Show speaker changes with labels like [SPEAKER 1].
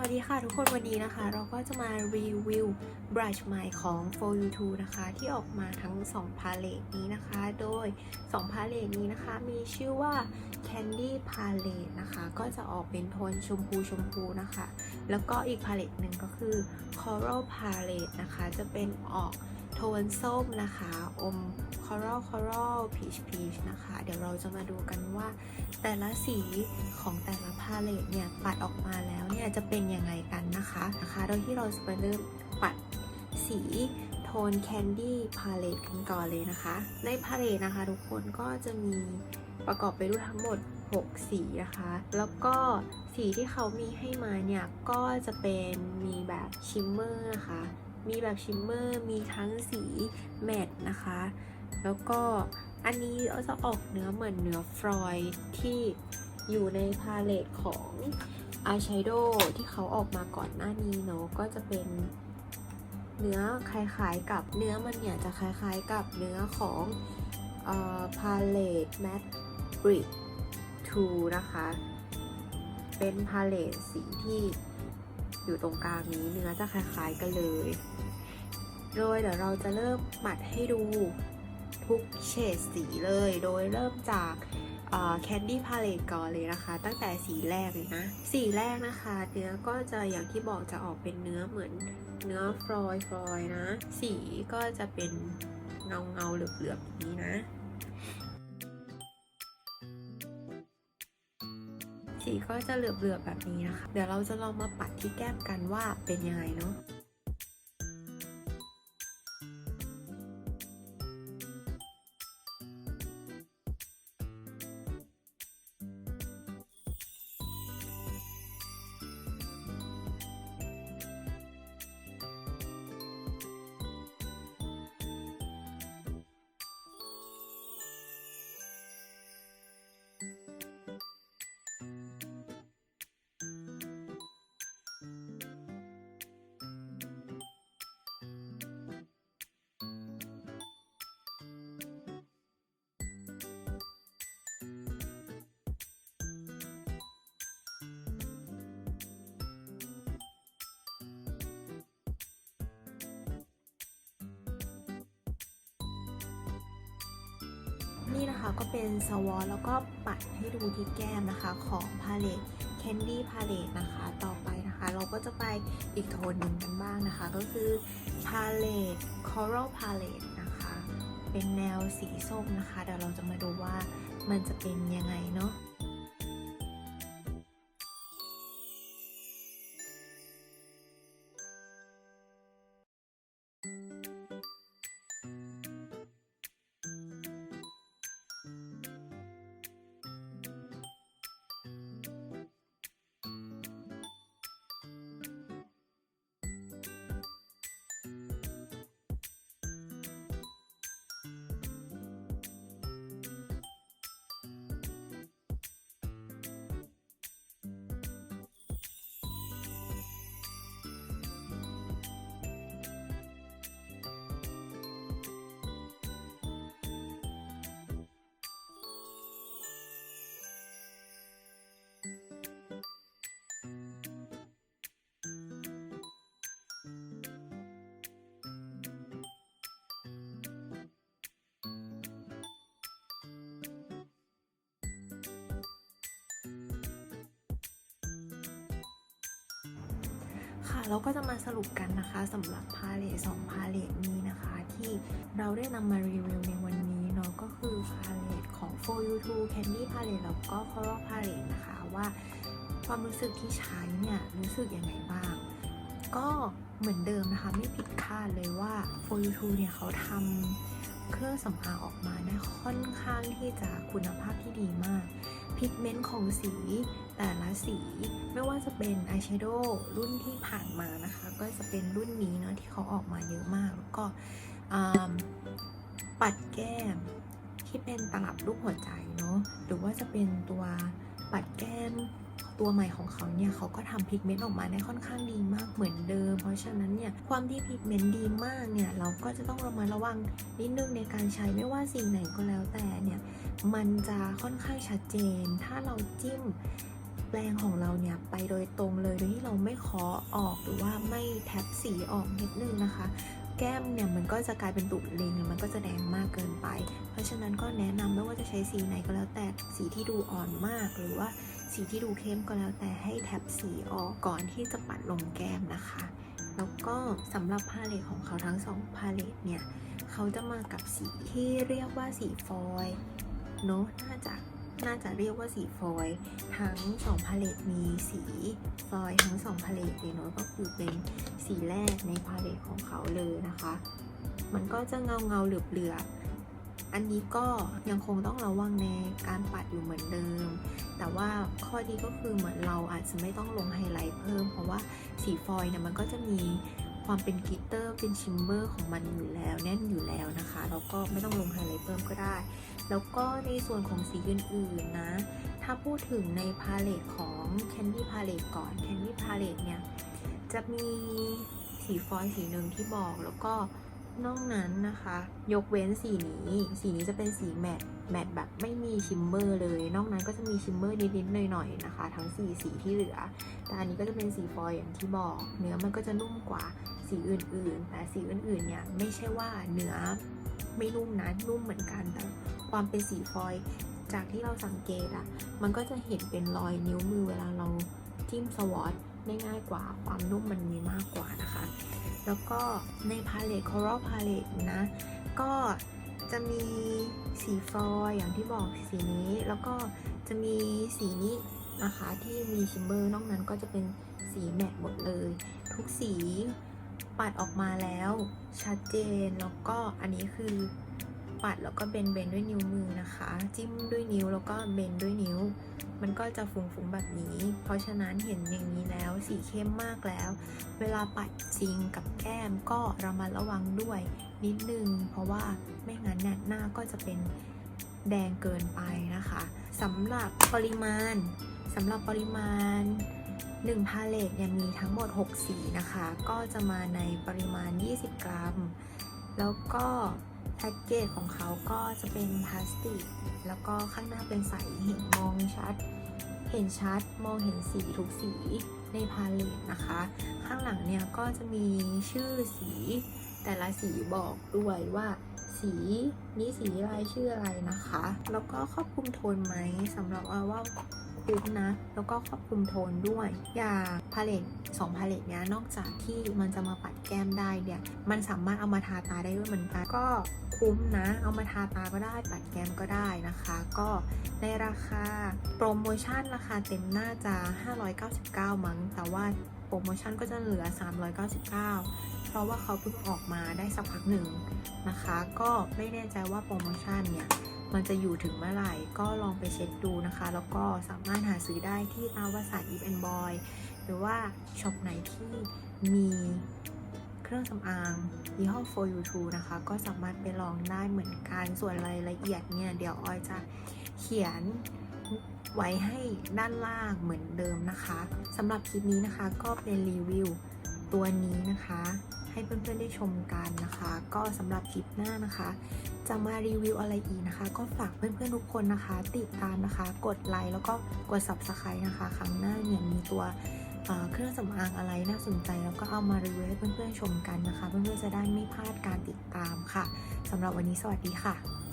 [SPEAKER 1] วัสดีค่ะทุกคนวันนี้นะคะ เราก็จะมารีวิวบรัชใหม่ของ For You 2นะคะ ที่ออกมาทั้ง 2 พาเลตนี้นะคะ โดย 2 พาเลตนี้นะคะ มีชื่อว่า Candy Palette นะคะ ก็จะออกเป็นโทนชมพูชมพูนะคะ แล้วก็อีกพาเลตหนึ่งก็คือ Coral Palette นะคะ จะเป็นออก โทนส้มนะคะ อม Coral Coral Peach Peach นะคะ เดี๋ยวเราจะมาดูกันว่าแต่ละสีของแต่ละพาเลตเนี่ย ปัดออกมาแล้วเนี่ย จะเป็นยังไงกันนะคะนะคะโดยที่เราจะไปเริ่มปัดสีโทนแคนดี้พาเลตกันก่อนเลยนะคะ ในพาเลตนะคะทุกคนก็จะมีประกอบไปด้วยทั้งหมด 6 สีนะคะ แล้วก็สีที่เขามีให้มาเนี่ย ก็จะเป็นมีแบบชิมเมอร์นะคะ มีแบบชิมเมอร์ มีทั้งสีแมตต์นะคะ แล้วก็อันนี้เอาจะออกเนื้อเหมือนเนื้อฟรอยที่อยู่ในพาเลตของอายแชโดว์ที่เขาออกมาก่อนหน้านี้เนาะก็จะเป็นเนื้อคล้ายๆกับเนื้อมันเนี่ยจะคล้ายๆกับเนื้อของพาเลตแมตบริก2นะคะ เป็นพาเลตสีที่ อยู่ตรงกลางนี้เนื้อจะคล้ายๆกันเลย โดยเดี๋ยวเราจะเริ่มปัดให้ดูทุกเฉดสีเลย โดยเริ่มจากแคนดี้พาเลตก่อนเลยนะคะ ตั้งแต่สีแรกเลยนะ สีแรกนะคะ เนื้อก็จะอย่างที่บอกจะออกเป็นเนื้อเหมือนเนื้อฟลอยฟลอยนะ สีก็จะเป็นเงาเงาเหลือบๆอย่างนี้นะ ก็จะเหลือบๆแบบนี้นะคะ เดี๋ยวเราจะลองมาปัดที่แก้มกันว่าเป็นยังไงเนาะ นี่นะคะก็เป็นสวอแล้วก็ปัดให้ดูที่แก้มนะคะของพาเลต Candy Palette นะคะ ต่อไปนะคะ เราก็จะไปอีกโทนหนึ่งกันบ้างนะคะ ก็คือ Palette Coral Palette นะคะ เป็นแนวสีส้มนะคะ เดี๋ยวเราจะมาดูว่ามันจะเป็นยังไงเนาะ ค่ะ เราก็จะมาสรุปกันนะคะสำหรับพาเลตสองพาเลตนี้นะคะ ที่เราได้นำมารีวิวในวันนี้เนาะก็คือพาเลตของ For You t o Candy Palette แล้วก็ Coral Palette นะคะว่าความรู้สึกที่ใช้เนี่ยรู้สึกยังไงบ้าง ก็เหมือนเดิมนะคะไม่ผิดคาดเลยว่า For You t o เนี่ยเขาทำเครื่องสำอางออกมาได้ค่อนข้างที่จะคุณภาพที่ดีมาก พิกเมนต์ของสีแต่ละสี ไม่ว่าจะเป็นอายแชโดว์รุ่นที่ผ่านมานะคะ ก็จะเป็นรุ่นนี้เนาะที่เขาออกมาเยอะมาก แล้วก็ปัดแก้มที่เป็นตลับรูปหัวใจเนาะหรือว่าจะเป็นตัวปัดแก้ม ตัวใหม่ของเขาเนี่ยเขาก็ทำพิกเมนต์ออกมาได้ค่อนข้างดีมากเหมือนเดิม เพราะฉะนั้นเนี่ยความที่พิกเมนต์ดีมากเนี่ยเราก็จะต้องระมัดระวังนิดนึงในการใช้ไม่ว่าสิ่งไหนก็แล้วแต่เนี่ยมันจะค่อนข้างชัดเจน ถ้าเราจิ้มแปรงของเราเนี่ยไปโดยตรงเลยโดยที่เราไม่เคาะออกหรือว่าไม่แท็บสีออกนิดนึงนะคะ แก้มเนี่ยมันก็จะกลายเป็นตุ่มเลงมันก็จะแดงมากเกินไป เพราะฉะนั้นก็แนะนำไม่ว่าจะใช้สีไหนก็แล้วแต่สีที่ดูอ่อนมากหรือว่า สีที่ดูเข้มก็แล้วแต่ให้แท็บสีออกก่อนที่จะปัดลงแก้มนะคะ แล้วก็สำหรับพาเลตของเขาทั้งสองพาเลตเนี่ยเขาจะมากับสีที่เรียกว่าสีฟอยเนอะน่าจะน่าจะเรียกว่าสีฟอยทั้งสองพาเลตมีสีฟอยทั้งสองพาเลตเลยเนอะก็คือเป็นสีแรกในพาเลตของเขาเลยนะคะ มันก็จะเงาเงาเหลือบเหลือบ อันนี้ก็ยังคงต้องระวังในการปัดอยู่เหมือนเดิม แต่ว่าข้อดีก็คือเหมือนเราอาจจะไม่ต้องลงไฮไลท์เพิ่ม เพราะว่าสีฟอยล์เนี่ยมันก็จะมีความเป็นกิตเตอร์เป็นชิมเมอร์ของมันอยู่แล้วแน่นอยู่แล้วนะคะแล้วก็ไม่ต้องลงไฮไลท์เพิ่มก็ได้ แล้วก็ในส่วนของสีอื่นๆนะ ถ้าพูดถึงในพาเลตของ Candy Palette ก่อน Candy Palette เนี่ยจะมีสีฟอยล์สีหนึ่งที่บอกแล้วก็ นอกนั้นนะคะ ยกเว้นสีนี้ สีนี้จะเป็นสีแมตต์แมตต์แบบไม่มีชิมเมอร์เลย นอกนั้นก็จะมีชิมเมอร์นิดๆหน่อยๆนะคะ ทั้งสีสีที่เหลือ แต่อันนี้ก็จะเป็นสีฟอยอย่างที่บอก เนื้อมันก็จะนุ่มกว่าสีอื่นๆ แต่สีอื่นๆเนี่ยไม่ใช่ว่าเนื้อไม่นุ่มนะนุ่มเหมือนกัน แต่ความเป็นสีฟอยจากที่เราสังเกตอะมันก็จะเห็นเป็นรอยนิ้วมือเวลาเราจิ้มสวอต ได้ง่ายกว่า ความนุ่มมันมีมากกว่านะคะ แล้วก็ในพาเลต Coral Palette นะ ก็จะมีสีฟอยอย่างที่บอกสีนี้ แล้วก็จะมีสีนี้นะคะที่มีชิมเบอร์นอกนั้นก็จะเป็นสีแมตหมดเลย ทุกสีปัดออกมาแล้วชัดเจนแล้วก็อันนี้คือ ปัดแล้วก็เบนเบนด้วยนิ้วมือนะคะ จิ้มด้วยนิ้วแล้วก็เบนด้วยนิ้ว มันก็จะฟุ้งๆแบบนี้ เพราะฉะนั้นเห็นอย่างนี้แล้วสีเข้มมากแล้ว เวลาปัดจริงกับแก้มก็ระมัดระวังด้วยนิดนึง เพราะว่าไม่งั้นเนี่ยหน้าก็จะเป็นแดงเกินไปนะคะสำหรับปริมาณสำหรับปริมาณ1พาเลตเนี่ยมีทั้งหมด 6 สีนะคะ ก็จะมาในปริมาณ 20 กรัม แล้วก็แพ็กเกจของเขาก็จะเป็นพลาสติก แล้วก็ข้างหน้าเป็นใสเห็นมองชัด เห็นชัดมองเห็นสีทุกสีในพาเลตนะคะ ข้างหลังเนี่ยก็จะมีชื่อสี แต่ละสีบอกด้วยว่าสีนี้สีอะไรชื่ออะไรนะคะ แล้วก็ครอบคลุมโทนไหมสำหรับว่าว่า คุ้มนะ แล้วก็ครอบคลุมโทนด้วย อย่างพาเลตสองพาเลตเนี้ยนอกจากที่มันจะมาปัดแก้มได้เนี่ยมันสามารถเอามาทาตาได้ด้วยเหมือนกันก็คุ้มนะ เอามาทาตาก็ได้ปัดแก้มก็ได้นะคะ ก็ในราคาโปรโมชั่นราคาเต็มน่าจะ 599 มั้งแต่ว่าโปรโมชั่นก็จะเหลือ 399เพ ราะว่าเขาเพิ่งออกมาได้สักพักหนึ่งนะคะ ก็ไม่แน่ใจว่าโปรโมชั่นเนี่ยมันจะอยู่ถึงเมื่อไหร่ก็ลองไปเช็คดูนะคะ แล้วก็สามารถหาซื้อได้ที่ตาวสานอีฟแอนบอยหรือว่าช็อปไหนที่มีเครื่องสำอางยี่ห้อ for you too นะคะ ก็สามารถไปลองได้เหมือนกัน ส่วนรายละเอียดเนี่ย เดี๋ยวออยจะเขียนไว้ให้ด้านล่างเหมือนเดิมนะคะสำหรับคลิปนี้นะคะก็เป็นรีวิวตัวนี้นะคะ ให้เพื่อนๆได้ชมกันนะคะ ก็สำหรับคลิปหน้านะคะ จะมารีวิวอะไรอีกนะคะ ก็ฝากเพื่อนๆทุกคนนะคะ ติดตามนะคะ กดไลค์แล้วก็กด subscribe นะคะ ครั้งหน้าเนี่ยมีตัวเอ่อเครื่องสำอางอะไรน่าสนใจแล้วก็เอามารีวิวให้เพื่อนๆชมกันนะคะ เพื่อนๆจะได้ไม่พลาดการติดตามค่ะสำหรับวันนี้สวัสดีค่ะ